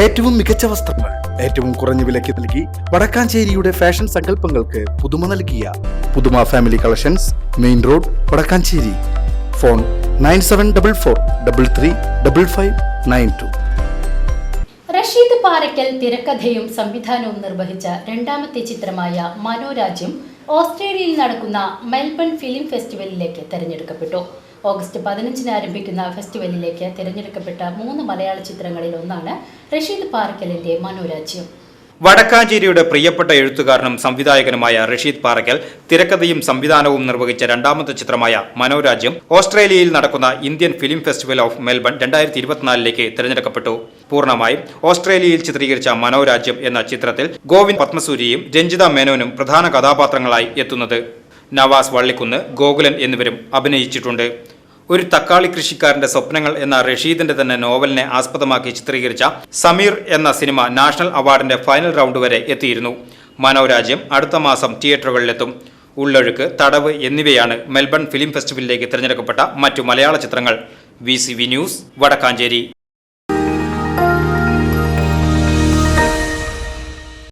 ഏറ്റവും മികച്ച വസ്ത്രങ്ങൾ ഏറ്റവും കുറഞ്ഞ വിലയ്ക്ക് നൽകി വടക്കാഞ്ചേരിയുടെ ഫാഷൻ സങ്കല്പങ്ങൾക്ക് പുതുമ നൽകിയ പുതുമ family collections main road Vadakkanchery. Phone nine seven double four double three double five nine two. Rasheed Parakkal തിരക്കഥയും സംവിധാനവും നിർവഹിച്ച രണ്ടാമത്തെ ചിത്രമായ മനോരാജ്യം ഓസ്ട്രേലിയയിൽ നടക്കുന്ന മെൽബൺ ഫിലിം ഫെസ്റ്റിവലിലേക്ക് തെരഞ്ഞെടുക്കപ്പെട്ടു. ഓഗസ്റ്റ് പതിനഞ്ചിന് ആരംഭിക്കുന്ന ഫെസ്റ്റിവലിലേക്ക് തിരഞ്ഞെടുക്കപ്പെട്ട മൂന്ന് മലയാള ചിത്രങ്ങളിൽ ഒന്നാണ് റഷീദ് പാറക്കലിന്റെ മനോരാജ്യം. വടക്കാഞ്ചേരിയുടെ പ്രിയപ്പെട്ട എഴുത്തുകാരനും സംവിധായകനുമായ റഷീദ് പാറക്കൽ തിരക്കഥയും സംവിധാനവും നിർവഹിച്ച രണ്ടാമത്തെ ചിത്രമായ മനോരാജ്യം ഓസ്ട്രേലിയയിൽ നടക്കുന്ന Indian film festival of Melbourne രണ്ടായിരത്തി ഇരുപത്തിനാലിലേക്ക് തിരഞ്ഞെടുക്കപ്പെട്ടു. പൂർണമായും ഓസ്ട്രേലിയയിൽ ചിത്രീകരിച്ച മനോരാജ്യം എന്ന ചിത്രത്തിൽ ഗോവിന്ദ് പത്മസൂരിയും രഞ്ജിത മേനോനും പ്രധാന കഥാപാത്രങ്ങളായി എത്തുന്നത്. നവാസ് വള്ളിക്കുന്ന് ഗോകുലൻ എന്നിവരും അഭിനയിച്ചിട്ടുണ്ട്. ഒരു തക്കാളി കൃഷിക്കാരന്റെ സ്വപ്നങ്ങൾ എന്ന റഷീദിന്റെ തന്നെ നോവലിനെ ആസ്പദമാക്കി ചിത്രീകരിച്ച സമീർ എന്ന സിനിമ നാഷണൽ അവാർഡിന്റെ ഫൈനൽ റൗണ്ട് വരെ എത്തിയിരുന്നു. മനോരാജ്യം അടുത്ത മാസം തിയേറ്ററുകളിലെത്തും. ഉള്ളൊഴുക്ക് തടവ് എന്നിവയാണ് മെൽബൺ ഫിലിം ഫെസ്റ്റിവലിലേക്ക് തിരഞ്ഞെടുക്കപ്പെട്ട മറ്റു മലയാള ചിത്രങ്ങൾ. V news Vadakkanchery.